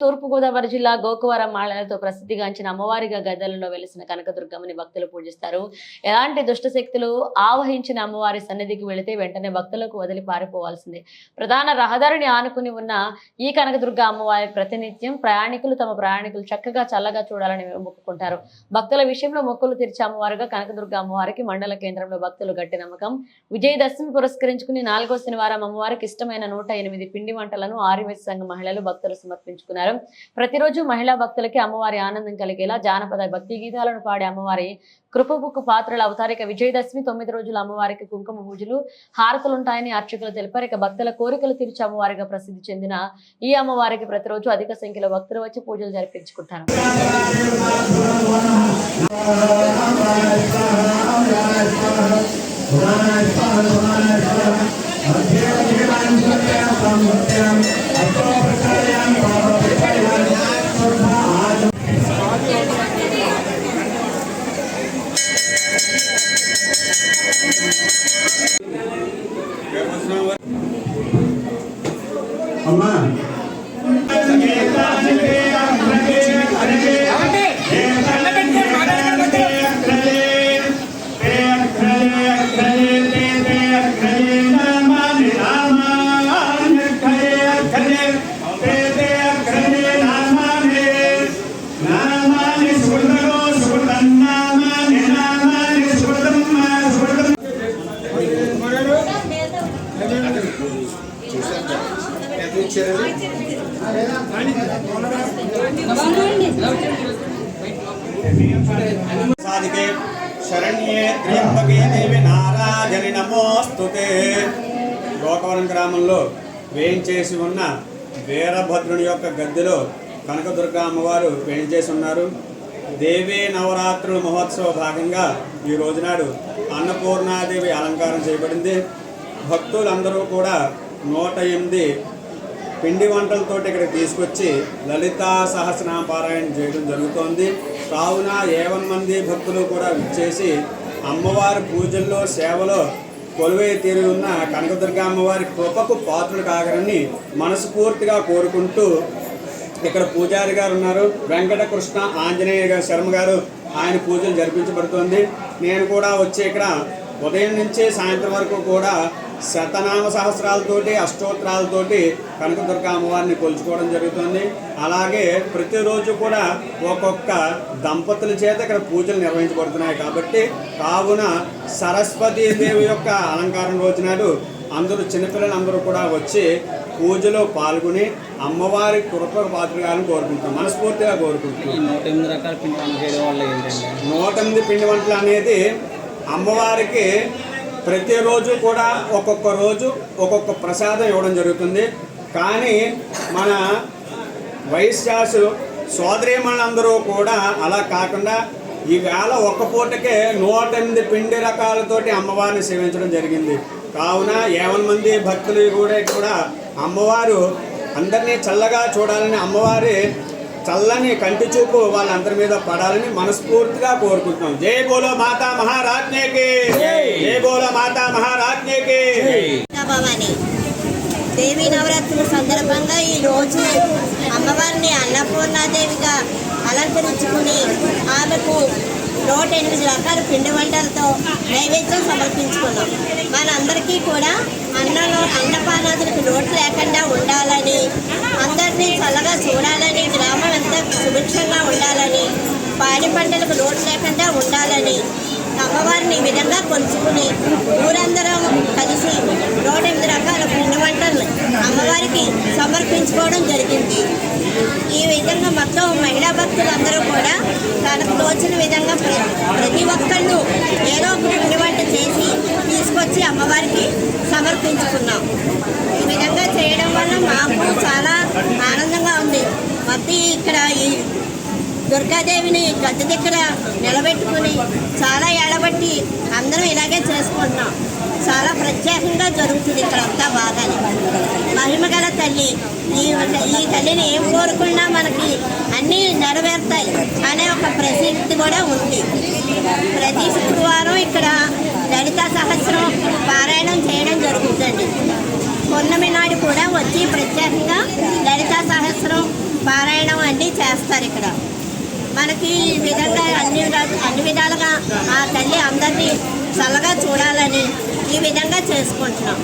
తూర్పుగోదావరి జిల్లా గోకవరం మాళలతో ప్రసిద్ధిగాంచిన అమ్మవారిగా గద్దెలలో వెలిసిన కనకదుర్గమ్మని భక్తులు పూజిస్తారు. ఎలాంటి దుష్ట శక్తులు ఆవహించిన అమ్మవారి సన్నిధికి వెళితే వెంటనే భక్తులకు వదిలి పారిపోవాల్సిందే. ప్రధాన రహదారిని ఆనుకుని ఉన్న ఈ కనకదుర్గ అమ్మవారి ప్రతినిత్యం ప్రయాణికులు తమ ప్రయాణికులు చక్కగా చల్లగా చూడాలని మొక్కుకుంటారు. భక్తుల విషయంలో మొక్కులు తీర్చే అమ్మవారుగా కనకదుర్గ అమ్మవారికి మండల కేంద్రంలో భక్తులు గట్టి నమ్మకం. విజయదశమి పురస్కరించుకుని నాలుగో శనివారం అమ్మవారికి ఇష్టమైన నూట ఎనిమిది పిండి వంటలను ఆర్యవేశ సంఘ మహిళలు భక్తులు సమర్పించుకున్నారు. ప్రతిరోజు మహిళా భక్తులకి అమ్మవారి ఆనందం కలిగేలా జానపద భక్తి గీతాలను పాడే అమ్మవారి కృపబుక్కు పాత్రల అవతారిక విజయదశమి తొమ్మిది రోజులు అమ్మవారికి కుంకుమ పూజలు హారతులుంటాయని అర్చకులు తెలిపారు. ఇక భక్తుల కోరికలు తీర్చే అమ్మవారిగా ప్రసిద్ధి చెందిన ఈ అమ్మవారికి ప్రతిరోజు అధిక సంఖ్యలో భక్తులు వచ్చి పూజలు జరిపించుకుంటారు. అమ్మా సాధికే శరణ్యే త్ర్యంబకే దేవి నమోస్తుతే గోకవరం గ్రామంలో వేయించేసి ఉన్న వీరభద్రుని యొక్క గద్దెలో కనకదుర్గ అమ్మవారు వేయించేసి ఉన్నారు. దేవీ నవరాత్రుల మహోత్సవ భాగంగా ఈ రోజునాడు అన్నపూర్ణాదేవి అలంకారం చేయబడింది. భక్తులందరూ కూడా నూట ఎనిమిది పిండి వంటలతో ఇక్కడ తీసుకొచ్చి లలితా సహస్రనామ పారాయణ చేయడం జరుగుతోంది. కావున ఏవన్ మంది భక్తులు కూడా విచ్చేసి అమ్మవారి పూజల్లో సేవలో కొలువై తీరి ఉన్న కనకదుర్గ అమ్మవారి కృపకు పాత్రలు కాగరని మనస్ఫూర్తిగా కోరుకుంటూ ఇక్కడ పూజారి గారు ఉన్నారు. వెంకటకృష్ణ ఆంజనేయ గారు శర్మ గారు ఆయన పూజలు జరిపించబడుతోంది. నేను కూడా వచ్చి ఇక్కడ ఉదయం నుంచి సాయంత్రం వరకు కూడా శతనామ సహస్రాలతోటి అష్టోత్తరాలతోటి కనకదుర్గ అమ్మవారిని కొలుచుకోవడం జరుగుతుంది. అలాగే ప్రతిరోజు కూడా ఒక్కొక్క దంపతుల చేత ఇక్కడ పూజలు నిర్వహించబడుతున్నాయి కాబట్టి కావున సరస్వతీ దేవి యొక్క అలంకారం రోజునాడు అందరూ చిన్నపిల్లలు అందరూ కూడా వచ్చి పూజలో పాల్గొని అమ్మవారి కృప పాత్రగాలను కోరుకుంటున్నాం. మనస్ఫూర్తిగా కోరుకుంటున్నాం. నూట ఎనిమిది రకాల పిండి వంటలు నూట ఎనిమిది పిండి వంటలు అనేది అమ్మవారికి ప్రతిరోజు కూడా ఒక్కొక్క రోజు ఒక్కొక్క ప్రసాదం ఇవ్వడం జరుగుతుంది. కానీ మన వైశ్యాసు సోదరీమణులందరూ కూడా అలా కాకుండా ఈవేళ ఒక్క పూటకే నూట ఎనిమిది పిండి రకాలతోటి అమ్మవారిని సేవించడం జరిగింది. కావున ఏవన్ మంది భక్తులు కూడా కూడా అమ్మవారు అందరినీ చల్లగా చూడాలని అమ్మవారి చల్లని కంటి చూపు వాళ్ళందరి మీద పడాలని మనస్ఫూర్తిగా కోరుకుంటున్నాం. జై బోలో మాతా మహారాజ్ఞకి. జై. బోలో మాతా మహారాజ్ఞకి. దేవి నవరాత్రుల సందర్భంగా ఈ రోజు అమ్మవారిని అన్నపూర్ణాదేవిగా అలంకరించుకుని ఆమెకు నూట ఎనిమిది రకాల పిండి వంటలతో నైవేద్యం సమర్పించుకున్నాం. మనందరికీ కూడా అన్నంలో అన్నపానాదులకు లోటు లేకుండా ఉండాలని అందరినీ చల్లగా చూడాలని పాడి పంటలకు లోటు లేకుండా ఉండాలని అమ్మవారిని ఈ విధంగా కొలుచుకుని ఊరందరం కలిసి నూట ఎనిమిది రకాల పిండి వంటలు అమ్మవారికి సమర్పించుకోవడం జరిగింది. ఈ విధంగా మొత్తం మహిళా భక్తులందరూ కూడా తనకు తోచిన విధంగా ప్రతి ఒక్కళ్ళు ఏదో ఒక పిండి వంట చేసి తీసుకొచ్చి అమ్మవారికి సమర్పించుకున్నాం. ఈ విధంగా చేయడం వల్ల మాకు చాలా ఆనందంగా ఉంది. మొత్తం ఇక్కడ ఈ దుర్గాదేవిని గద్దె దగ్గర నిలబెట్టుకుని చాలా ఏడబట్టి అందరం ఇలాగే చేసుకుంటున్నాం. చాలా ప్రత్యేకంగా జరుగుతుంది ఇక్కడ అంతా బాగానే మహిమగల తల్లి ఈ ఈ తల్లిని ఏం కోరుకున్నా మనకి అన్నీ నెరవేరుతాయి అనే ఒక ప్రసిద్ధి కూడా ఉంది. ప్రతి శుక్రవారం ఇక్కడ లలిత సహస్రం పారాయణం చేయడం జరుగుతుంది పొన్నమి నాడు కూడా వచ్చి ప్రత్యేకంగా లలిత సహస్రం పారాయణం అన్నీ చేస్తారు ఇక్కడ. మనకి ఈ విధంగా అన్ని అన్ని విధాలుగా ఆ తల్లి అందరినీ చల్లగా చూడాలని ఈ విధంగా చేసుకుంటున్నాం.